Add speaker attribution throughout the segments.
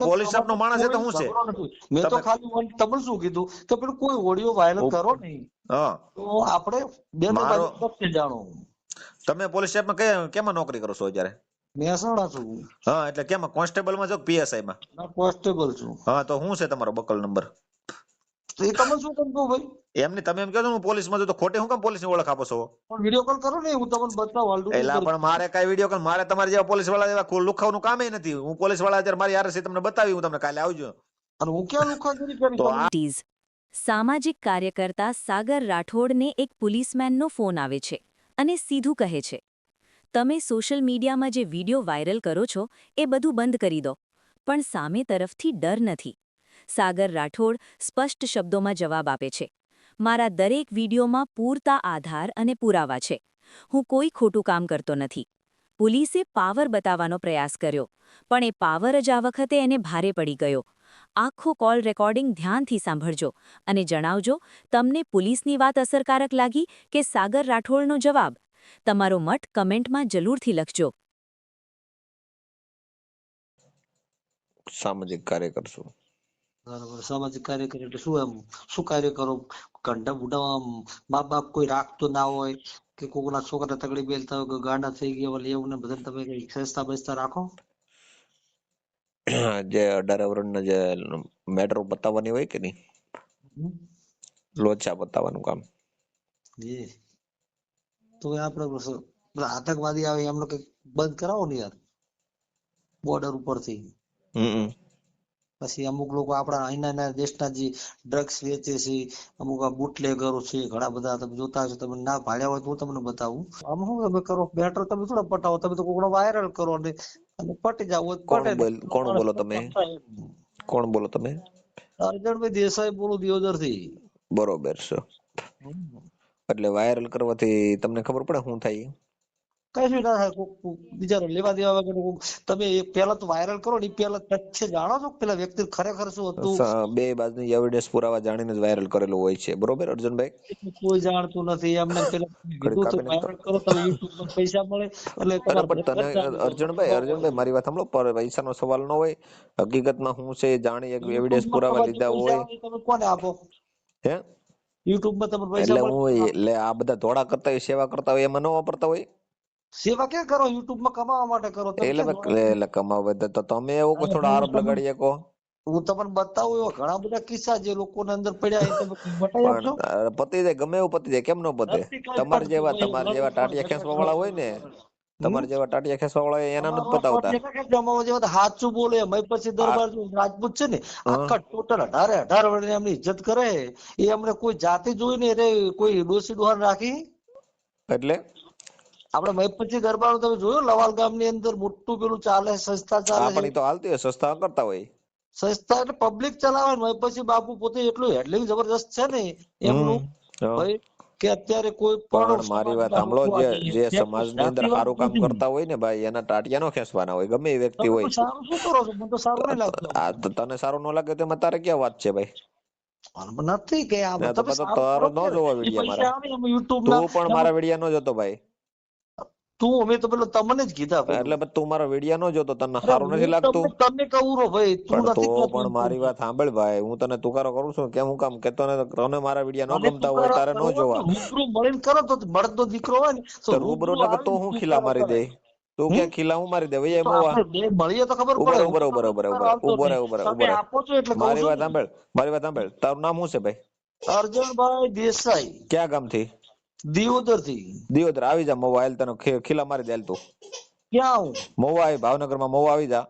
Speaker 1: Police સ્ટાફનો માણસ તો હું છે?
Speaker 2: મેં તો ખાલી તમને શું કીધું કે પેલું કોઈ ઓડિયો વાયરલ કરો નહીં.
Speaker 1: હા.
Speaker 2: તો આપણે
Speaker 1: બે
Speaker 2: બાજુ જાણો.
Speaker 1: તમે પોલીસ સ્ટેશનમાં કયા કેમાં નોકરી કરો છો અત્યારે?
Speaker 2: મહેસાણા છું.
Speaker 1: હા એટલે કેમાં? કોન્સ્ટેબલમાં છો પીએસઆઈ માં
Speaker 2: ના કોન્સ્ટેબલ છું.
Speaker 1: હા તો હું છે તમારો બકલ નંબર?
Speaker 2: તો એ તમે શું કરતો ભાઈ?
Speaker 1: એમની તમે એમ કહો હું પોલીસમાં તો ખોટી હું કેમ પોલીસની ઓળખ આપો છો?
Speaker 2: પણ વીડિયો કોલ કરો ને હું તમને બતાવું હાલ
Speaker 1: એલા પણ મારે કઈ વીડિયો કોલ મારે તમારા જેવા પોલીસવાળા જેવા લુખાવનું કામ નથી. હું પોલીસવાળા અત્યારે મારી આરસી તમને બતાવી હું તમને કાલે આવજો.
Speaker 2: અને હું ક્યાં લુખાગીરી કરી?
Speaker 3: સામાજિક કાર્યકર્તા સાગર રાઠોડને એક પોલીસમેનનો ફોન આવે છે અને સીધું કહે છે તમે સોશિયલ મીડિયામાં જે વીડિયો વાયરલ કરો છો એ બધું બંધ કરી દો. પણ સામે તરફથી ડર નથી. સાગર રાઠોડ સ્પષ્ટ શબ્દોમાં જવાબ આપે છે મારા દરેક વિડીયોમાં પૂરતા આધાર અને પુરાવા છે. હું કોઈ ખોટું કામ કરતો નથી. પોલીસે પાવર બતાવવાનો પ્રયાસ કર્યો, પણ એ પાવર જ આ વખતે એને ભારે પડી ગયો. આખો કોલ રેકોર્ડિંગ ધ્યાનથી સાંભળજો અને જણાવજો, તમને પોલીસની વાત અસરકારક લાગી કે સાગર રાઠોડનો જવાબ? તમારો મત કમેન્ટમાં જરૂરથી લખજો.
Speaker 1: સામાજિક કાર્ય છું.
Speaker 2: બરાબર. સામાજિક કાર્યકર એટલે શું એમ? શું કાર્ય કરો? મા બાપ કોઈ રાખતો ના હોય કે કોકના છોકરા તગડી બેલતા હોય ગાંડા થઈ ગયા હોય એવું ને બધા તમે કઈ સંસ્થા બેસતા રાખો?
Speaker 1: જે અઢાર વર્ષના જે મેટરો બતાવવાની હોય કે નહીં? લોચા બતાવવાનું કામ.
Speaker 2: એ. તો આપણે આતંકવાદી આવે એમનો કઈ બંધ કરાવો ને યાર. બોર્ડર ઉપરથી.
Speaker 1: હમ.
Speaker 2: પછી અમુક લોકો આપણા અહીંના દેશના જે ડ્રગ્સ વેચે છે અમુક આ બુટલેગરો છે ઘણા બધા તમે જોતા છો તમે ના ભાડ્યા હોય તો હું તમને બતાવું. આમ શું તમે કરો બેટર તમે થોડા પટાવો તમે તો કોકનો વાયરલ કરો અને અને પટી જાવ
Speaker 1: કોણ
Speaker 2: પટે
Speaker 1: કોણ બોલો તમે? કોણ બોલો તમે?
Speaker 2: અર્જણભાઈ દેસાઈ બોલું દિયોદરથી
Speaker 1: બરોબર છે. એટલે વાયરલ કરવાથી તમને ખબર પડે શું થાય?
Speaker 2: કશું ના થાય કોક લેવા દેવા વગર તમે પેલા તો વાયરલ કરો ને પેલા તથ્ય જાણો છો પેલા વ્યક્તિ ખરેખર શું હતું?
Speaker 1: બે બાજુની એવિડન્સ પુરાવા જાણીને જ વાયરલ કરેલો હોય છે. બરોબર અર્જુનભાઈ?
Speaker 2: કોઈ જાણતું નથી. એમને પેલા કીધું તો વાયરલ કરો તમે યુટ્યુબ પર પૈસા મળે એટલે
Speaker 1: પણ તને અર્જુનભાઈ અર્જુનભાઈ મારી વાત સાંભળો પર પૈસાનો સવાલ ન હોય હકીકતમાં હું છે જાણી એક એવિડન્સ પુરાવા લીધા હોય.
Speaker 2: તમે કોને આપો?
Speaker 1: હે?
Speaker 2: યુટ્યુબમાં તમે પૈસા
Speaker 1: એટલે હું એટલે આ બધા ધોળા કરતા હોય સેવા કરતા હોય એમાં ન વાપરતા હોય?
Speaker 2: સેવા ક્યાં કરો? યુટ્યુબમાં કમાવા માટે કરો?
Speaker 1: એટલે એટલે કમાવે તો- તમે એવો કો થોડો આરોપ લગાડી શકો
Speaker 2: હું તમને બતાવું એવા ઘણા બધા કિસ્સા જે લોકોને અંદર પડ્યા એ
Speaker 1: પતી જાય ગમે એવું પતી જાય કેમ નો પતે? તમારે જેવા તમાર જેવા ટાટિયા ખેંચવા વાળા હોય ને તમારે જેવા ટાટિયા ખેંચવા વાળા હોય એના નથી પતાવતા
Speaker 2: જમાવા જેવા હાચું બોલે મય પછી દરબાર રાજપૂત છે ને આખા ટોટલ અઢારે અઢાર વર્ષની એમની ઇજ્જત કરે. એ અમને કોઈ જાતિ જોઈને એટલે કોઈ ડોસી ડોહાર રાખી.
Speaker 1: એટલે?
Speaker 2: આપણે મહીપતજી દરબારનું તમે જોયું? લવાલ ગામની અંદર મોટું પેલું ચાલે સંસ્થા ચાલે
Speaker 1: પણ એ તો હાલતી હોય સસ્તા કરતા હોય.
Speaker 2: સંસ્થા એટલે પબ્લિક ચલાવે ને મહીપતજી બાપુ પોતે એટલું હેડલિંગ જબરદસ્ત છે ને એમનું. ભાઈ કે અત્યારે કોઈ
Speaker 1: પણ મારી વાત સાંભળો જે જે સમાજની અંદર સારું કામ કરતા હોય ને ભાઈ એના ટાટિયા નો ખેંચવાના હોય ગમે એ વ્યક્તિ હોય.
Speaker 2: સારું શું કરો છો? મને તો સારું નહીં લાગતું.
Speaker 1: આ તને સારું ન લાગે તો તારે ક્યાં વાત છે ભાઈ?
Speaker 2: નથી કે આ
Speaker 1: તો
Speaker 2: તમે
Speaker 1: તારો ન જોવો વીડિયો મારા. તું પણ મારા વીડિયો નો જોતો ભાઈ.
Speaker 2: તું અમે તો પેલો તમને જ કીધા
Speaker 1: એટલે તું મારો વિડિયા નો જોતો તને સારું નથી લાગતું?
Speaker 2: તમને કહું રો ભાઈ તું નથી
Speaker 1: તો પણ મારી વાત સાંભળ ભાઈ હું તને તુકારો કરું છું કેમ હું કામ કેતો ને તને મારા વિડિયા નો ગમતા હોય તારે નો જોવા.
Speaker 2: રૂબરૂ મળીને કરો તો મળદનો દીકરો હોય ને
Speaker 1: તો રૂબરૂ ને તો હું ખીલા મારી દે? તું ક્યાં ખીલા હું મારી દે? ભાઈ એમ હોવા.
Speaker 2: મળીએ તો ખબર પડે. ઊભો
Speaker 1: ઊભો ઊભો
Speaker 2: ઊભો
Speaker 1: ઊભો ઊભો
Speaker 2: આપો છો એટલે
Speaker 1: મારી વાત સાંભળ મારી વાત સાંભળ. તારું નામ શું છે ભાઈ?
Speaker 2: અર્જુનભાઈ દેસાઈ.
Speaker 1: ક્યાં ગામથી?
Speaker 2: દિયોદરથી
Speaker 1: દિયોદર આવી જા મોવા તને ખીલા મારી દેલ તું.
Speaker 2: ક્યાં આવું?
Speaker 1: મોવા આવી ભાવનગરમાં મોવા આવી જા.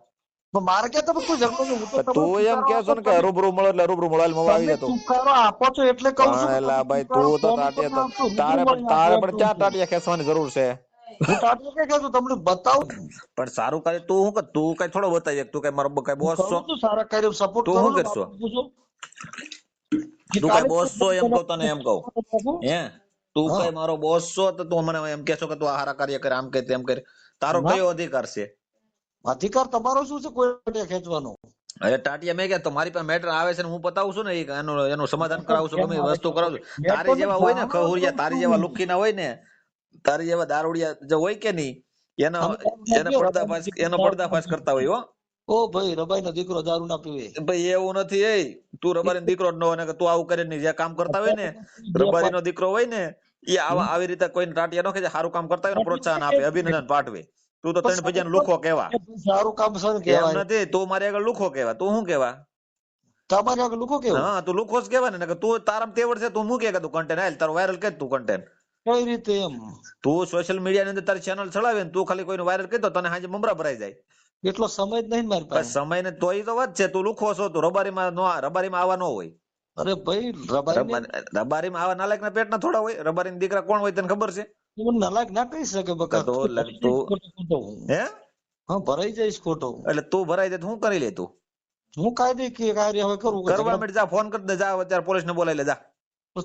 Speaker 2: પણ મારે ક્યાં તમે કોઈ ઝઘડો નહીં. તું
Speaker 1: એમ કે છો ને કે રૂબરૂ મળો એટલે રૂબરૂ મળો મોવા આવી
Speaker 2: તમે
Speaker 1: જા
Speaker 2: આપો છો એટલે કહું છું
Speaker 1: એલા ભાઈ તું તો તાટિયા તારે પણ તારે પણ ક્યાં
Speaker 2: આપો.
Speaker 1: ટાટિયા જરૂર છે?
Speaker 2: હું કહું તમને બતાવું
Speaker 1: પણ સારું કરે તું શું કે તું કઈ થોડો બતાવી તું કઈ મારો કઈ બોસ છો?
Speaker 2: કરું સારા કાર્યો સપોર્ટ
Speaker 1: તું શું કરશો? તું કઈ બોસ છો એમ કહું તને એમ કહું. હે? તું. કઈ મારો બોસ છો તો તું મને એમ કે છો કે તું આ હારા કાર્ય કરે આમ કે તેમ કરે તારો કયો અધિકાર છે?
Speaker 2: અધિકાર તમારો શું છે? કોઈ ખેંચવાનો?
Speaker 1: અરે ટાટિયા મેં કે તમારી પાસે મેટર આવે છે ને હું બતાવું છું ને એનું એનું સમાધાન કરાવું છું ગમે વસ્તુ કરાવું છું? તારી જેવા હોય ને ખહુરિયા તારી. જેવા લુખીના હોય ને તારી જેવા દારૂડિયા જે હોય કે નહીં એનો એનો પડદાફાશ એનો પડદાફાશ કરતા હોય હો.
Speaker 2: ઓ ભાઈ રબાઈ નો દીકરો દારૂ ના પીવે.
Speaker 1: ભાઈ એવું નથી એ. તું રબારી દીકરો ન હોય ને તું આવું કરીને જે કામ કરતા હોય ને રબારી નો દીકરો હોય ને એ આવા આવી રીતે કોઈને ટાટિયા નો કે સારું કામ કરતા હોય ને પ્રોત્સાહન આપે અભિનંદન પાઠવે. તું તો ત્રણ ભજન લુખો કેવા
Speaker 2: સારું કામ સર કેવા
Speaker 1: નથી તું મારી આગળ લુખો કેવા તું શું કેવા
Speaker 2: તમારી આગળ લુખો કેવા
Speaker 1: હા તું લુખો જ કેવા ને તું તારામ તેવડ છે તું મૂકે કે તું કન્ટેન્ટ હાલ તારો વાયરલ કે તું કન્ટેન્ટ
Speaker 2: કઈ રીતે એમ?
Speaker 1: તું સોશિયલ મીડિયા ની અંદર તારી ચેનલ ચલાવે ને તું ખાલી કોઈનું વાયરલ કહી દો તને હાજે મમરા ભરાઈ જાય.
Speaker 2: એટલો સમય જ નહીં મારી પાસે.
Speaker 1: સમય ને તોય તો છે. તું લુખો છો તું રબારીમાં નો રબારીમાં આવા ન હોય.
Speaker 2: અરે ભાઈ
Speaker 1: રબારી- રબારીમાં આવા નાલાયક ના પેટના થોડા હોય? રબારી દીકરા કોણ હોય તને ખબર છે?
Speaker 2: હું નાલાયક ના કહી શકે બકા.
Speaker 1: તો
Speaker 2: હું.
Speaker 1: હે?
Speaker 2: ભરાઈ જઈશ ખોટો
Speaker 1: એટલે તું ભરાઈ જાય હું કરી લે તું?
Speaker 2: હું કાયદે કે કાર્ય હવે કરું?
Speaker 1: કરવા માટે જા ફોન કરી દે જા અત્યારે પોલીસ ને બોલાવી લે જા.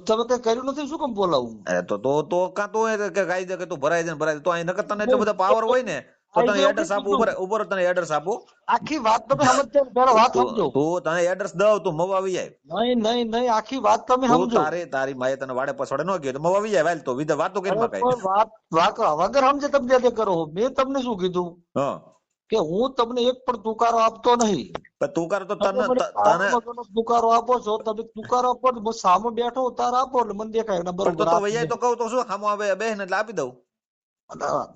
Speaker 2: તમે કઈ કર્યું નથી? શું કેમ બોલાવું?
Speaker 1: અરે તો તો તો કાં તો કે ગાઈ દે કે તું ભરાઈ જાય ભરાઈ જાય. તો અહીં નકર તને એટલો બધો પાવર હોય ને? તો તને એડ્રેસ
Speaker 2: જાઉં
Speaker 1: ઉપર ઉપર તને એડ્રેસ આપું.
Speaker 2: આખી વાત તમે સમજજો પેલા વાત સમજો
Speaker 1: તું તને એડ્રેસ દઉં તું મવા આવી જાય.
Speaker 2: નહીં નહીં નહીં આખી વાત તમે સમજો.
Speaker 1: તારી તારી માએ તને વાડે પછવાડે ન ગયો તો મવા આવી જાય વાલ તો વિધે વાતો કરી માં
Speaker 2: પણ વાત વાત વગર સમજે તમે જે કરો મેં તમને શું કીધું?
Speaker 1: હા.
Speaker 2: કે હું તમને એક પણ તુકારો આપતો નહીં.
Speaker 1: તુકારો તું તને
Speaker 2: તુકારો આપો છો તમે તુકારો આપો સામે બેઠો તારે આપો એટલે મને દેખાય
Speaker 1: તો તો તો કહું તો શું સામો આવે બે એટલે આપી દઉં.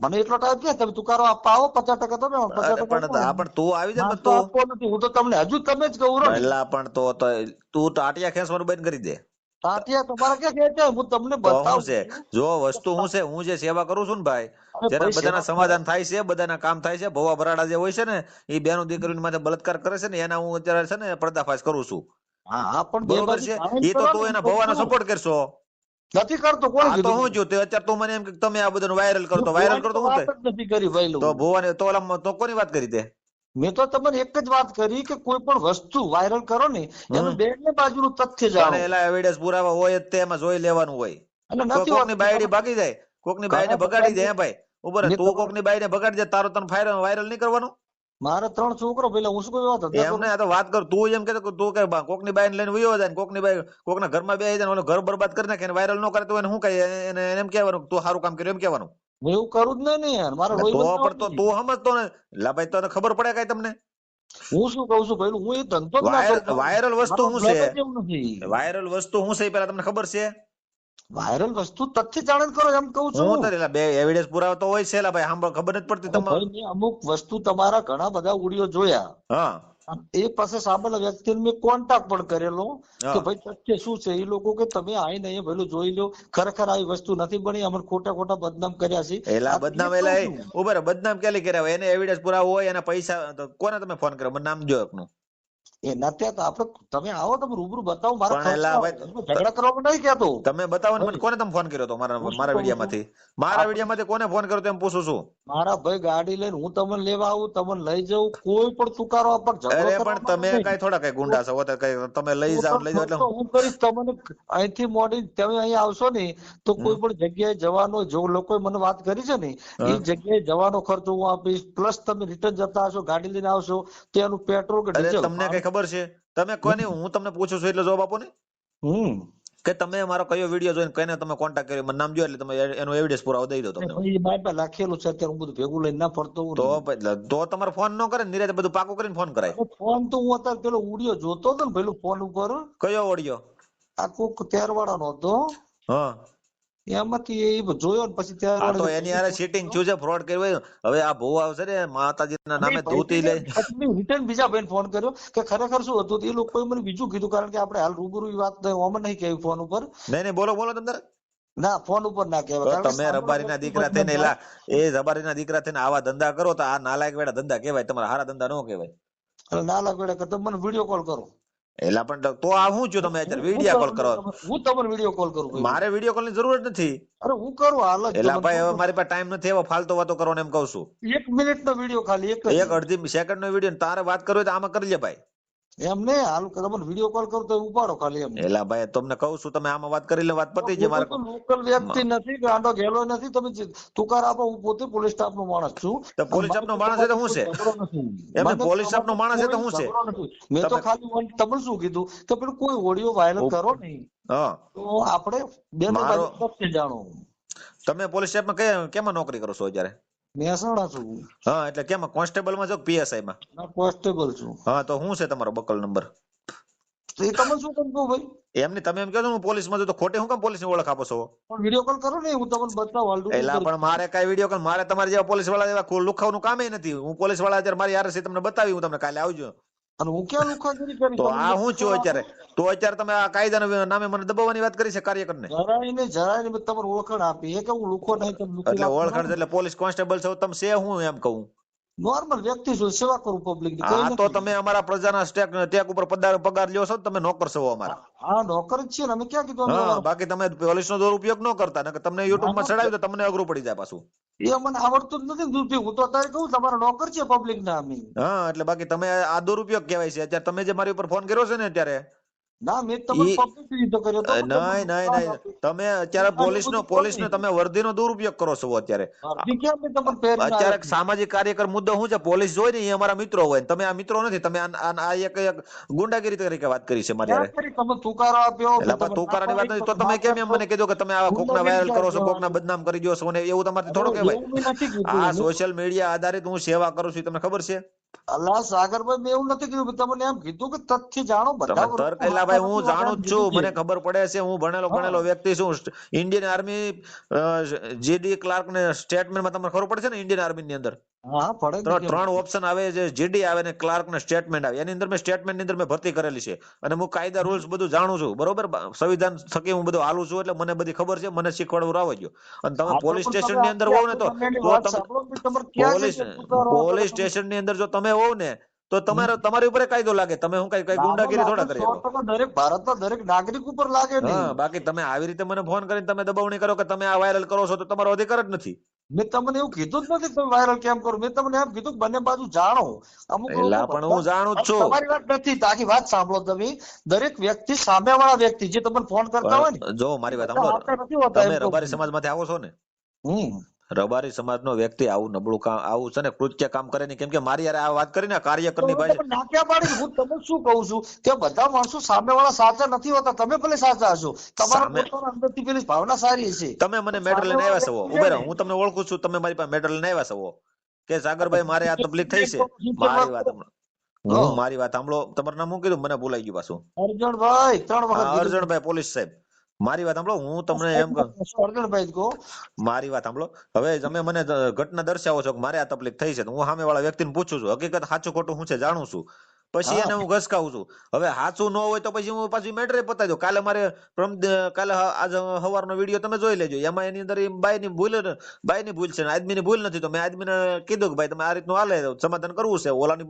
Speaker 2: મને એટલો ટાઈમ ક્યાં તમે તુકારો આપવા આવો પચાસ ટકા તમે પચાસ ટકા
Speaker 1: પણ તું આવી જાય તો.
Speaker 2: આપવો નથી હું તો તમને હજુ તમે જ કહું ને.
Speaker 1: પણ તો તો તું ટાટિયા ખેંચવાનું બંધ કરી દે.
Speaker 2: તાત્યા તમારા ક્યાં ખેંચાય હું તમને બતાવું.
Speaker 1: છે? જો વસ્તુ હું છે હું જે સેવા કરું છું ને ભાઈ
Speaker 2: અરે
Speaker 1: બધાના સમાધાન થાય છે બધાના કામ થાય છે ભવા ભરાડા જે હોય છે ને એ બેનો દીકરીની માથે બળાત્કાર કરે છે ને એના હું અત્યારે છે ને પર્દાફાશ કરું છું.
Speaker 2: હા પણ
Speaker 1: બરોબર છે? એ તો તું એના ભવાનો સપોર્ટ કરશો.
Speaker 2: નથી કરતો કોણ
Speaker 1: આ તો હું જો તે અત્યારે તો મને એમ કે તમે આ બધું વાયરલ કરો તો વાયરલ
Speaker 2: ભવાની
Speaker 1: કરો તો
Speaker 2: તો?
Speaker 1: હું
Speaker 2: નથી કરી ભાઈ
Speaker 1: તો ભવાની તો તો કોની વાત કરી તે?
Speaker 2: મેં તો તમને એક જ વાત કરી કે કોઈ પણ વસ્તુ વાયરલ કરો ને એનું. બેને બાજુનું તથ્ય જાણો.
Speaker 1: એલા એવિડન્સ પુરાવા હોય જ તે એમાં જોઈ લેવાનું હોય.
Speaker 2: અને નથી
Speaker 1: કોકની બાયડી ભાગી જાય. કોકની
Speaker 2: ઘણા
Speaker 1: બગાડી જાય ભાઈ. ઉપર તું કોકની બાઈને બગાડી જાય તારો તને ફાયર વાયરલ નહીં કરવાનું?
Speaker 2: મારે ત્રણ છોકરો પેલા હું શું કોઈ વાત ધંધા
Speaker 1: એમ
Speaker 2: કરું?
Speaker 1: ને આ તો વાત કર તું એમ કે તું કે કોકની બાઈ લઈને વયો જાય કોકની બાઈ કોકના ઘરમાં બેસી જાય ને ઓલો ઘર બરબાદ કરી નાખે વાયરલ ન કરે તો એને શું કહે એને એમ કહેવાનું કે તું સારું કામ કર્યું એમ કહેવાનું.
Speaker 2: હું એવું કરું જ નહીં ને યાર મારે
Speaker 1: તો પણ તો તું સમજતો ને. લા ભાઈ તને ખબર પડે કઈ તમને?
Speaker 2: હું શું કહું છું ભાઈ હું એ ધંધો
Speaker 1: વાયરલ વસ્તુ શું છે? વાયરલ વસ્તુ શું છે પેલા તમને ખબર છે?
Speaker 2: વાયરલ વસ્તુ તથ્ય જાણ કરો એમ કહું છું.
Speaker 1: હું તારે બે એવિડન્સ પુરાવો તો હોય છે ભાઈ સાંભળ ખબર નથી પડતી તમારે.
Speaker 2: અમુક વસ્તુ તમારા ઘણા બધા ઓડિયો જોયા.
Speaker 1: હા.
Speaker 2: એ પાસે સાંભળેલા વ્યક્તિને મેં કોન્ટેક્ટ પણ કરેલો કે ભાઈ તથ્ય શું છે? એ લોકો કે તમે આઈને અહીંયા પેલું જોઈ લો. ખરેખર આવી વસ્તુ નથી બની. અમને ખોટા ખોટા બદનામ કર્યા છે.
Speaker 1: એલા બદનામ એલા
Speaker 2: છું.
Speaker 1: બદનામ કેલી કર્યા એને એવિડન્સ પુરાવો હોય એના પૈસા કોને તમે ફોન કર્યો? મને નામ જો એકનું.
Speaker 2: એના ત્યાં તો આપડે તમે આવો તમે રૂબરૂ બતાવો મારા ઝઘડા કરવા નહીં કેતો
Speaker 1: તમે બતાવો ને મને કોને તમે ફોન કર્યો હતો મારા મારા વિડીયોમાંથી? મારા વિડીયોમાંથી કોને ફોન કર્યો તો એમ પૂછું છું?
Speaker 2: મારા ભાઈ ગાડી લઈને હું તમને લેવા આવું તમને લઈ જઉં કોઈ પણ તુકારો આપણ ઝઘડો
Speaker 1: અરે પણ તમે કઈ થોડા કઈ ગુંડા છો તો કઈ તમે લઈ જાઓ લઈ જાઓ એટલે
Speaker 2: હું કરીશ તમને અહીંથી મોડી તમે અહીં આવશો ને તો કોઈ પણ જગ્યાએ જવાનો જો લોકોએ મને વાત કરી છે ને એ જગ્યાએ જવાનો ખર્ચો હું આપીશ પ્લસ તમે રિટર્ન જતા હશો ગાડી લઈને આવશો તેનું પેટ્રોલ કે ડીઝલ
Speaker 1: તમને કઈ ખબર છે? તમે કોને હું તમને પૂછું છું એટલે જવાબ આપો ને.
Speaker 2: હમ.
Speaker 1: કે તમે મારો કયો વીડિયો જોઈને કઈને તમે કોન્ટેક્ટ કર્યો? મને નામ જો એટલે તમે એનો એવિડન્સ પુરાવો દઈ દો તમને.
Speaker 2: મારી પાસે લખેલું છે અત્યારે હું બધું ભેગું લઈને ના ફરતો
Speaker 1: તો તો તમારે ફોન ન કરે નિરાતે બધું પાકું કરીને ફોન કરાય.
Speaker 2: ફોન તો હું અત્યારે પેલો ઉડિયો જોતો હતો ને પેલું ફોન ઉપર.
Speaker 1: કયો ઓડિયો
Speaker 2: આ કોક તેરવાળાનો હતો.
Speaker 1: હા.
Speaker 2: એમાંથી એ જોયો ને પછી
Speaker 1: આ તો એની હારે ચીટિંગ થયું છે ફ્રોડ કર્યું હવે આ ભૂ આવશે ને માતાજીના નામે ધોતી લઈ
Speaker 2: રિટર્ન બીજા ભાઈને ફોન કર્યો કે ખરેખર શું હતું? એ લોકોએ મને બીજું કીધું કારણ કે આપણે હાલ રૂબરૂ વાત ઓમાં નહીં કહેવી ફોન ઉપર.
Speaker 1: નહીં નહીં બોલો બોલો તમને
Speaker 2: ના ફોન ઉપર ના કહેવાય
Speaker 1: તમે
Speaker 2: રબારી
Speaker 1: રબારીના દીકરા થઈને એલા. એ રબારીના દીકરા થઈને આવા ધંધા કરો તો આ નાલાયક વેડા ધંધા કહેવાય તમારા હારા ધંધા ન કહેવાય.
Speaker 2: નાલાયક વેડા લાગે મને વીડિયો કોલ કરો.
Speaker 1: એલા પણ તો આ હું છું તમે અત્યારે? વીડિયો કોલ કરો.
Speaker 2: હું તમને વીડિયો કોલ કરું
Speaker 1: મારે વીડિયો કોલની જરૂર જ નથી.
Speaker 2: અરે હું કરું હાલ
Speaker 1: એલા ભાઈ હવે મારી પાસે ટાઈમ નથી એવો ફાલતુ વાતો કરવાનો એમ કહું છું.
Speaker 2: એક મિનિટ નો વીડિયો ખાલી એક.
Speaker 1: એક અડધી સેકન્ડ નો વીડિયો તારે વાત કરવી તો આમાં કરી લે ભાઈ.
Speaker 2: એમ નહીં હાલ તમને વીડિયો કોલ કરું તો ઉપાડો ખાલી એમ.
Speaker 1: એલા ભાઈ તમને કહું છું તમે આમાં વાત કરી લે વાત પતી છે મારે
Speaker 2: લોકલ વ્યક્તિ નથી ગાંડો ગેલો નથી તમે તુકાર આપો હું પોતે પોલીસ સ્ટાફ નો માણસ છું.
Speaker 1: તો પોલીસ સ્ટાફનો માણસ છે તો શું છે? એમને
Speaker 2: મને
Speaker 1: પોલીસ સ્ટાફનો માણસ તો શું છે?
Speaker 2: મેં તો ખાલી તમને શું કીધું? કે પેલું કોઈ ઓડિયો વાયરલ કરો નહીં.
Speaker 1: હા.
Speaker 2: તો આપણે બે જાણો.
Speaker 1: તમે પોલીસ સ્ટાફમાં કેમાં નોકરી કરો છો અત્યારે?
Speaker 2: મહેસાણા છું.
Speaker 1: હા એટલે કેમ કોન્સ્ટેબલમાં જો પીએસઆઈ માં?
Speaker 2: ના કોન્સ્ટેબલ છું.
Speaker 1: હા તો શું છે તમારો બકલ નંબર?
Speaker 2: તો એ તમે શું કરજો ભાઈ?
Speaker 1: એમની તમે એમ કહો હું પોલીસમાં તો ખોટે હું કેમ પોલીસની ઓળખ આપો છો?
Speaker 2: પણ વીડિયો કોલ કરો ને હું તમને બતાવ હાલ
Speaker 1: એલા પણ મારે કઈ વિડિયો કોલ મારે તમારે જેવા પોલીસવાળા જેવા લુખાવનું કામ નથી. હું પોલીસવાળા અત્યારે મારી આરસી તમને બતાવી હું તમને કાલે આવજો.
Speaker 2: અને હું ક્યાં લુખાગીરી કરી
Speaker 1: તો આ હું છું અત્યારે? તો અત્યારે તમે આ કાયદાના નામે મને દબાવવાની વાત કરી છે કાર્યકરને?
Speaker 2: જરાય ને જરાય ને તમારે ઓળખાણ આપી. એ કે હું લુખો નહીં
Speaker 1: એટલે ઓળખાણ એટલે પોલીસ કોન્સ્ટેબલ છો તમે છે હું એમ કહું.
Speaker 2: નોર્મલ વ્યક્તિ છું સેવા કરું
Speaker 1: પબ્લિકની તો તમે અમારા પ્રજાના સ્ટેક ટેક ઉપર પગાર પગાર લ્યો છો તમે નોકર છો અમારા.
Speaker 2: હા નોકર જ છીએ અમે ક્યાં કીધું અમે?
Speaker 1: બાકી તમે પોલીસ નો દુરુપયોગ ન કરતા ને તમને યુટ્યુબમાં ચડાવ્યું તો તમને અઘરું પડી જાય પાછું.
Speaker 2: એ મને આવડતું જ નથી દુરુપયોગ. હું તો અત્યારે કહું તમારો નોકર છે પબ્લિક ના અમે.
Speaker 1: હા એટલે બાકી તમે આ દુરુપયોગ કહેવાય છે. અત્યારે તમે જે મારી ઉપર ફોન કર્યો છે ને અત્યારે
Speaker 2: ના મેં તમને પબ્લિક રીતે કર્યો તો
Speaker 1: નહીં નહીં નહીં. તમે અત્યારે પોલીસ નો તમે વર્દીનો દુરુપયોગ કરો છો અત્યારે.
Speaker 2: અરજી કેમ મેં તમને પહેરીને
Speaker 1: અત્યારે સામાજિક કાર્યકર મુદ્દો શું છે? પોલીસ જોઈ ને એ અમારા મિત્રો હોય તમે આ મિત્રો નથી તમે આ- આ આ એક એક ગુંડાગીરી તરીકે વાત કરી છે મારી
Speaker 2: તમે તુકારો આપ્યો
Speaker 1: એટલે તુકારાની વાત નથી તો તમે કેમ એમ મને કીધું કે તમે આવા કોકના વાયરલ કરો છો કોકના બદનામ કરી દો છો એવું તમારથી થોડો કહેવાય. આ સોશિયલ મીડિયા આધારિત હું સેવા કરું છું તમને ખબર છે?
Speaker 2: અલ્લા સાગરભાઈ મેં એવું નથી કીધું તમને એમ કીધું કે તથ્ય જાણો બધા
Speaker 1: તર્ક એલા ભાઈ હું જાણું જ છું મને ખબર પડે છે હું ભણેલો ભણેલો વ્યક્તિ છું. ઇન્ડિયન આર્મી જેડી ક્લાર્ક ને સ્ટેટમેન્ટમાં તમને ખબર પડે છે ને ઇન્ડિયન આર્મી ની અંદર?
Speaker 2: હા પડે
Speaker 1: ત્રણ ઓપ્શન આવે છે જીડી આવે ને ક્લાર્ક ને સ્ટેટમેન્ટ આવે. એની અંદર મેં સ્ટેટમેન્ટની અંદર મેં ભરતી કરેલી છે. અને હું કાયદા રૂલ્સ બધું જાણું છું. બરોબર? સંવિધાન થકી હું બધું હાલું છું એટલે મને બધી ખબર છે મને શીખવાડવું ગયો અને તમે પોલીસ સ્ટેશનની અંદર હોવ ને તો પોલીસ સ્ટેશનની અંદર જો તમે હોવ ને તો તમારે તમારી ઉપર કાયદો લાગે. તમે હું કઈ કઈ ગુંડાગીરી થોડા કરી
Speaker 2: દરેક ભારતના દરેક નાગરિક ઉપર લાગે
Speaker 1: બાકી તમે આવી રીતે મને ફોન કરીને તમે દબાવણી કરો કે તમે આ વાયરલ કરો છો તો તમારો અધિકાર જ નથી.
Speaker 2: મેં તમને એવું કીધું જ નથી તમે વાયરલ કેમ કરો. મેં તમને એમ કીધું બંને બાજુ જાણો. અમુક
Speaker 1: પણ હું જાણું છું.
Speaker 2: તમારી વાત નથી. તાકી આખી વાત સાંભળો તમે. દરેક વ્યક્તિ સામેવાળા વ્યક્તિ જે તમને ફોન કરતા હોય ને.
Speaker 1: જો મારી વાત સાંભળો. તમે રબારી. સમાજમાંથી આવો છો ને.
Speaker 2: હમ.
Speaker 1: રબારી સમાજનો વ્યક્તિ આવું નબળું કામ આવું છે ને કૃત્ય કામ કરે નહીં કેમ કે મારી યાર આ વાત કરીને કાર્યકરની ભાઈ.
Speaker 2: તમે પાડી હું તમને શું કહું છું? કે બધા માણસો સામેવાળા સાચા નથી હોતા તમે ભલે સાચા હશો. તમારા અંદરથી પેલી ભાવના સારી છે.
Speaker 1: તમે મને મેડલ લઈને આવ્યા છો ઉભે હું. તમને ઓળખું છું તમે મારી પાસે મેડલ લઈને આવ્યા છો કે સાગરભાઈ મારે આ તકલીફ થઈ છે? મારી વાત હું મારી વાત સાંભળો. તમારું નામ શું કીધું? મને ભૂલાઈ ગયું પાછું.
Speaker 2: અર્જણભાઈ ત્રણ વખત
Speaker 1: અર્જણભાઈ પોલીસ સાહેબ. મારી વાત સાંભળો હું તમને એમ કહું.
Speaker 2: કહો.
Speaker 1: મારી વાત સાંભળો. હવે તમે મને ઘટના દર્શાવો છો કે મારે આ તકલીફ થઈ છે તો હું સામે વાળા વ્યક્તિને પૂછું છું. હકીકત સાચું ખોટું હું છે જાણું છું. પછી એને હું ઘસકાવું છું. હવે સાચું ન હોય તો પછી હું પાછી મેટરે પતાવી દઉં. કાલે મારે કાલે આજે સવારનો વીડિયો તમે જોઈ લેજો. એમાં એની અંદર બાયની ભૂલ બાયની ભૂલ છે આદમી આદમીની ભૂલ નથી. તો મેં આદમીને કીધું કે ભાઈ તમે આ રીતનું હાલે સમાધાન કરવું છે. ઓલાની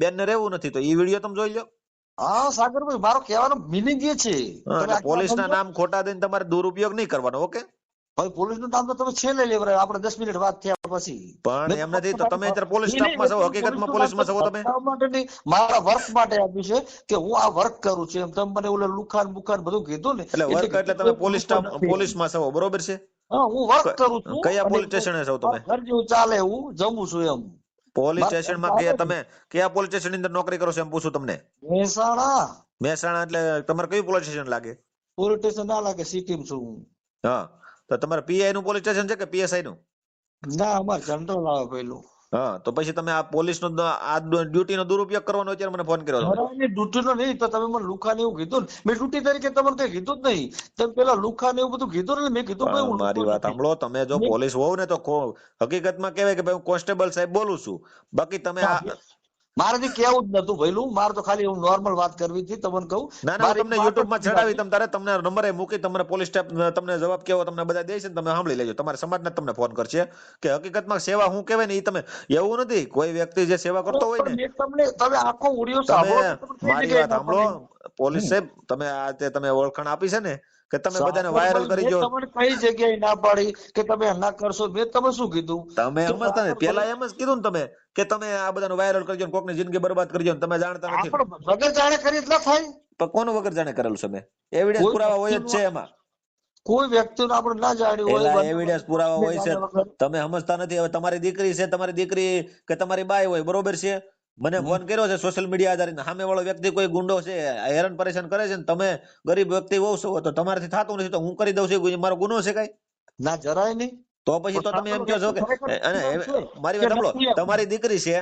Speaker 1: બેન ને રહેવું નથી. તો એ વીડિયો તમે જોઈ લો
Speaker 2: હા સાગરભાઈ મારો કહેવાનો મિનિંગ એ છે.
Speaker 1: હા,
Speaker 2: તમે
Speaker 1: એટલે
Speaker 2: આખી
Speaker 1: પોલીસ ના નામ ખોટા દઈને તમારે દુરુપયોગ નહીં કરવાનો ઓકે?
Speaker 2: ભાઈ પોલીસનું નામ તો તમે છેલ્લે લેવડાય આપણે દસ મિનિટ વાત થયા પછી.
Speaker 1: પણ એમ નથી તો તમે અત્યારે પોલીસ સ્ટાફમાં છો હકીકતમાં
Speaker 2: પોલીસનું
Speaker 1: પોલીસમાં છો તમે?
Speaker 2: મારા વર્ક માટે આપ્યું છે કે હું આ વર્ક કરું છું એમ. તમે મને ઓલે લુખાન બુખાન બધું કીધું ને
Speaker 1: એટલે વર્ક એટલે તમે પોલીસ સ્ટાફ પોલીસમાં છો બરોબર છે?
Speaker 2: હા હું વર્ક કરું છું
Speaker 1: કયા પોલીસ સ્ટેશને છો તમે?
Speaker 2: ઘર જેવું ચાલે હું જમું છું એમ.
Speaker 1: પોલીસ સ્ટેશનમાં કયા તમે કયા પોલીસ સ્ટેશનની અંદર નોકરી કરો છો એમ પૂછું તમને?
Speaker 2: મહેસાણા.
Speaker 1: મહેસાણા એટલે તમારે કયું પોલીસ સ્ટેશન લાગે?
Speaker 2: પોલીસ સ્ટેશન ના લાગે સિટી છું હું.
Speaker 1: હા તો તમારે પીઆઈ નું પોલીસ સ્ટેશન છે કે પીએસઆઈ નું?
Speaker 2: ના અમારે જનરલ આવે પેલું
Speaker 1: હા તો પછી તમે આ પોલીસ નો આ ડ્યુટી નો દુરુપયોગ કરવાનો અત્યારે મને ફોન કર્યો તમે.
Speaker 2: ઘરાની ડ્યુટીનો નહીં તો તમે મને લુખા ને એવું કીધું ને. મેં ડ્યુટી તરીકે તમને કઈ કીધું જ નહીં. તમે પેલા લુખા ને એવું બધું કીધું ને મેં કીધું ભાઈ
Speaker 1: મારી વાત સાંભળો તમે જો પોલીસ હોવ ને તો હકીકતમાં કહેવાય કે ભાઈ હું કોન્સ્ટેબલ સાહેબ બોલું છું. બાકી તમે આ
Speaker 2: મારાથી કેવું જ નતું ભઈલું મારે તો ખાલી હું નોર્મલ વાત કરવી હતી તમને કહું.
Speaker 1: ના ના તમને
Speaker 2: યુટ્યુબમાં
Speaker 1: ચડાવી તમ તારે તમને નંબરે મૂકી તમને પોલીસ સ્ટેપ તમને જવાબ કેવો તમને બધા દે છે તમે સાંભળી લેજો. તમારા સમાજને ને તમને ફોન કરશે કે હકીકતમાં સેવા હું કહેવાય ને એ તમે એવું નથી. કોઈ વ્યક્તિ જે સેવા કરતો હોય ને
Speaker 2: તમને તમે આખો ઓડિયો સાંભળો
Speaker 1: મારી વાત સાંભળો. પોલીસ સાહેબ તમે આ તે તમે ઓળખાણ આપી છે ને કે તમે બધાને વાયરલ કરી જો
Speaker 2: તમને કઈ જગ્યાએ ના પાડી કે તમે ના કરશો? મેં તમે શું કીધું?
Speaker 1: તમે એમ જ
Speaker 2: તમે
Speaker 1: પેલા એમ જ કીધું ને તમે કે તમે આ બધાને વાયરલ કરજો ને કોકની જિંદગી બરબાદ કરજો ને તમે જાણતા નથી.
Speaker 2: વગર જાણે કરી એટલે થાય.
Speaker 1: પણ કોનું વગર જાણે કરેલું છે મેં એવિડન્સ પુરાવા હોય જ છે એમાં.
Speaker 2: કોઈ વ્યક્તિને આપણે ના જાણ્યું હોય
Speaker 1: એવિડન્સ પુરાવા હોય છે. તમે સમજતા નથી હવે તમારી દીકરી છે તમારી દીકરી કે તમારી બાઈ હોય બરોબર છે? મને ફોન કર્યો છે સોશિયલ મીડિયા આધારિત. સામે વાળો વ્યક્તિ કોઈ ગુંડો છે હેરાન પરેશાન કરે છે ને તમે ગરીબ વ્યક્તિ હોવ છો તો તમારાથી થતું નથી તો હું કરી દઉં છું મારો ગુનો છે કઈ?
Speaker 2: ના જરાય નહીં.
Speaker 1: તો પછી તો તમે એમ કહો છો કે અને મારી વાત સાંભળો તમારી દીકરી છે.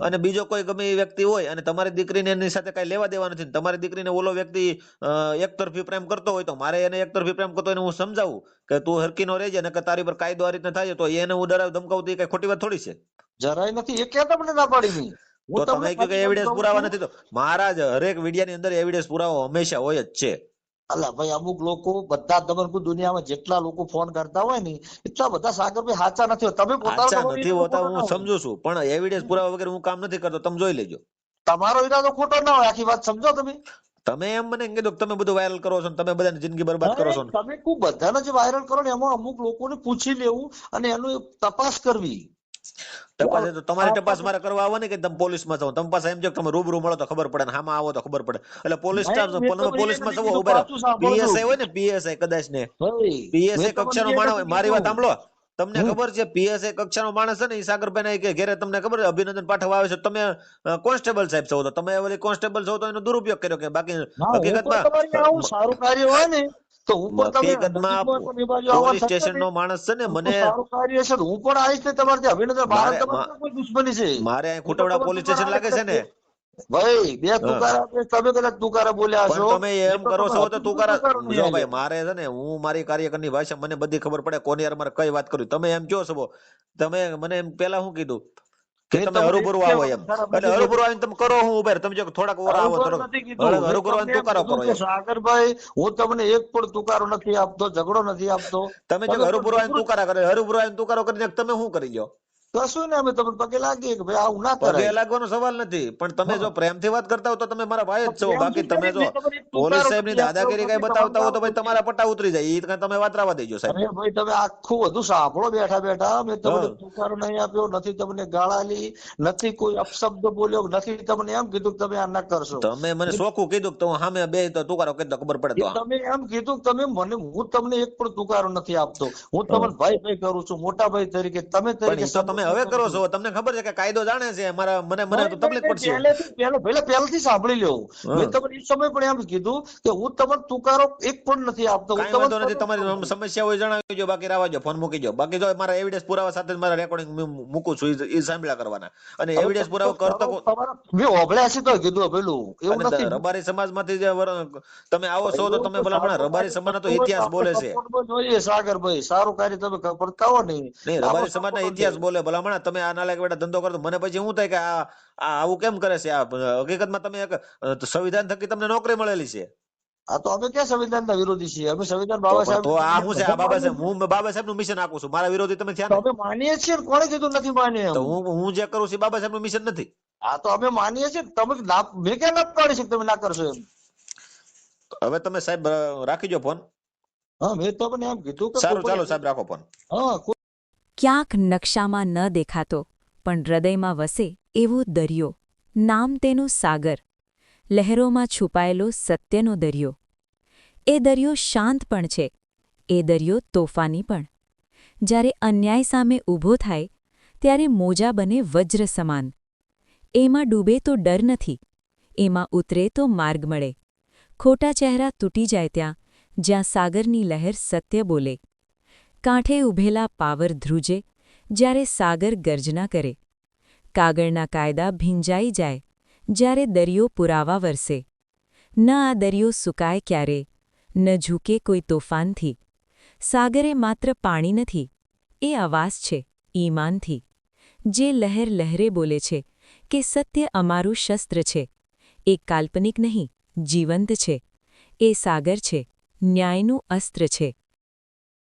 Speaker 1: અને બીજો કોઈ ગમે એ વ્યક્તિ હોય અને તમારી દીકરીને એની સાથે કઈ લેવા દેવા નથી તમારી દીકરીને ઓલો વ્યક્તિ એકતરફી પ્રેમ કરતો હોય તો મારે એને એકતરફી પ્રેમ કરતો હોય એને હું સમજાવું કે તું હરકીનો રહેજે અને કે તારી પર કાયદો આ રીતના થાય તો એને હું ડરાવ ધમકાવું કઈ ખોટી વાત થોડી છે?
Speaker 2: જરાય નથી એ કે તમને ના પાડી?
Speaker 1: તો તમે કહો કે એવિડન્સ પુરાવા નથી તો મહારાજ હરેક વિડિયાની અંદર એવિડન્સ પુરાવો હંમેશા હોય જ છે.
Speaker 2: અલા ભાઈ અમુક લોકો બધા તમને દુનિયામાં જેટલા લોકો ફોન કરતા હોય ને એટલા બધા સાગરભાઈ સાચા નથી તમે પોતાનો
Speaker 1: નથી હોતા હું સમજુ છું. પણ એવિડન્સ પુરાવા વગર હું કામ નથી કરતો તમે જોઈ લેજો.
Speaker 2: તમારો ઈરાદો ખોટો ના હોય આખી વાત સમજો તમે.
Speaker 1: તમે એમ મને એમ કીધું તમે બધું વાયરલ કરો છો ને તમે બધાની જિંદગી બરબાદ કરો છો
Speaker 2: તમે કુ બધાને જે વાયરલ કરો ને એમાં અમુક લોકોને પૂછી લેવું અને એનું તપાસ કરવી.
Speaker 1: તપાસ તો તમારી તપાસ મારે કરવા આવવાની કે તમે પોલીસમાં જાઓ? તમે પાસે એમ જો તમે રૂબરૂ મળો તો ખબર પડે ને હામાં આવો તો ખબર પડે. એટલે પોલીસ પોલીસમાં જવો
Speaker 2: ઊભા.
Speaker 1: પીએસઆઈ હોય ને પીએસઆઈ કદાચ ને. પીએસઆઈ કક્ષાનો માણસ મારી વાત સાંભળો. તમને ખબર છે પીએસઆઈ કક્ષાનો માણસ છે ને એ સાગરભાઈ કે ઘેરે તમને ખબર છે અભિનંદન પાઠવવા આવે છે. તમે કોન્સ્ટેબલ સાહેબ છો તો. તમે ઓલી કોન્સ્ટેબલ છો તો એનો દુરુપયોગ કર્યો કે બાકી
Speaker 2: ના,
Speaker 1: હકીકતમાં
Speaker 2: સારું કાર્ય હોય ને તો હું
Speaker 1: પોલીસ સ્ટેશન
Speaker 2: નો
Speaker 1: માણસ છે ને મને
Speaker 2: કાર્ય છે હું પણ આવીશ ને તમારે ત્યાં અભિનંદન ભારત કોઈ દુશ્મની છે.
Speaker 1: મારે અહીં ખોટવડા પોલીસ સ્ટેશન લાગે છે ને?
Speaker 2: ભાઈ બે તુકારા તમે કદાચ તુકારા બોલ્યા છો
Speaker 1: તમે એમ કરો છો તો તું કરા જો ભાઈ મારે છે ને હું મારી કાર્યકરની ભાષા મને બધી ખબર પડે કોની યાર મારે કઈ વાત કરું. તમે એમ કહો છો તમે મને એમ પેલા શું કીધું? કે તમે
Speaker 2: તમને
Speaker 1: આવો એમ. એટલે
Speaker 2: નથી
Speaker 1: આવીને તમે કરો હું ઉભેર. તમે જો થોડાક ઓરા આવો
Speaker 2: હરુભરું
Speaker 1: હરુભરું આવીને તુકારો કરો એમ.
Speaker 2: સાગરભાઈ હું તમને એક પણ તુકારો નથી આપતો ઝઘડો નથી આપતો.
Speaker 1: તમે જો હરુભરું આવીને તુકારા કરે હરુભરું આવીને તુકારો કરીને તમે શું કરી લો
Speaker 2: કશું ને અમે તમને પગે લાગીએ કે ભાઈ આવું ના
Speaker 1: પગે લાગવાનો સવાલ નથી પણ તમે જો પ્રેમથી વાત કરતા હો તો તમે મારા ભાઈ જ છો. બાકી તમે જો પોલીસ સાહેબની દાદાગીરી કઈ બતાવતા હો તો ભાઈ
Speaker 2: તમારા
Speaker 1: પટ્ટા ઉતરી જાય. ઈ તમે વાત રાવા દેજો સાહેબ.
Speaker 2: અરે ભાઈ તમે આખું બધું સાંભળો બેઠા બેઠા. મેં તમને
Speaker 1: હા.
Speaker 2: તુકારો નહીં આપ્યો નથી તમને ગાળાલી નથી કોઈ અપશબ્દ બોલ્યો નથી તમને એમ કીધું કે તમે આ ના કરશો.
Speaker 1: તમે મને શોખું કીધું કે તો હું સામે બે તો તુકારો કે ખબર પડે તો
Speaker 2: તમે એમ કીધું કે તમે મને હું તમને એક પણ તુકારો નથી આપતો. હું તમને ભાઈ ભાઈ કરું છું મોટા ભાઈ તરીકે તમે તરીકે
Speaker 1: તમે હવે કરો છો તમને ખબર છે કે કાયદો જાણે છે મારા મને મને તો તકલીફ પડશે.
Speaker 2: પહેલો- પહેલા પહેલાથી સાંભળી લ્યો મેં તમને એ સમય પણ એમ કીધું કે હું તમને તુકારો એક પણ નથી આપતો. હું તમને
Speaker 1: નથી તમારી સમસ્યા હોય જણાવી દો બાકી રાવા ફોન મૂકી દો. બાકી જો મારા એવિડન્સ પુરાવા સાથે મારા રેકોર્ડિંગ મૂકું છું ઈ સાંભળ્યા કરવાના. અને એવિડન્સ પુરાવો કરતો
Speaker 2: મેં હોભળ્યા છે તો કીધું પેલું એવું નથી.
Speaker 1: રબારી સમાજમાંથી જે તમે આવો છો તો તમે ભલા પણ રબારી સમાજનો તો ઇતિહાસ બોલે છે.
Speaker 2: જોઈએ સાગરભાઈ. સારું કાર્ય તમે કરતા હો ને
Speaker 1: નહીં રબારી સમાજના ઇતિહાસ બોલે ભલામણ તમે આ નાલાયક બેટા ધંધો કરો મને પછી શું થાય કે આ આવું કેમ કરે છે? આ હકીકતમાં તમે એક સંવિધાન થકી તમને નોકરી મળેલી છે.
Speaker 2: આ તો અમે ક્યાં સંવિધાનના વિરોધી છીએ? અમે સંવિધાન બાબા સાહેબ
Speaker 1: તો આ હું છે? આ બાબા સાહેબ હું બાબા સાહેબનું મિશન આપું છું. મારા વિરોધી તમે થયા
Speaker 2: અમે માનીએ છીએ કોણે કીધું નથી માનીએ
Speaker 1: તો હું હું જે કરું છું બાબા સાહેબનું મિશન નથી.
Speaker 2: આ તો અમે માનીએ છીએ તમે લાભ મેં ક્યાં ના પાડી છે તમે ના કરશો એમ?
Speaker 1: હવે તમે સાહેબ રાખીજો રાખી ફોન.
Speaker 2: હા મેં તો એમ કીધું કે
Speaker 1: સારું ચાલો સાહેબ રાખો ફોન.
Speaker 2: હા
Speaker 3: ક્યાંક નકશામાં ન દેખાતો, પણ હૃદયમાં વસે એવો દરિયો, નામ તેનું સાગર. લહેરોમાં છુપાયેલો સત્યનો દરિયો. એ દરિયો શાંત પણ છે, એ દરિયો તોફાની પણ. જ્યારે અન્યાય સામે ઊભો થાય, ત્યારે મોજા બને વજ્ર સમાન. એમાં ડૂબે તો ડર નથી, એમાં ઉતરે તો માર્ગ મળે. ખોટા ચહેરા તૂટી જાય ત્યાં, જ્યાં સાગરની લહેર સત્ય બોલે. કાંઠે ઊભેલા પાવર ધ્રુજે, જ્યારે સાગર ગર્જના કરે. કાગળના કાયદા ભીંજાઈ જાય, જ્યારે દરિયો પુરાવા વરસે. ન આ દરિયો સુકાય ક્યારે, ન ઝૂકે કોઈ તોફાનથી. સાગરે માત્ર પાણી નથી, એ આવાસ છે, ઈમાનથી. જે લહેર લહેરે બોલે છે કે સત્ય અમારું શસ્ત્ર છે, એ કાલ્પનિક નહીં, જીવંત છે. એ સાગર છે, ન્યાયનું અસ્ત્ર છે.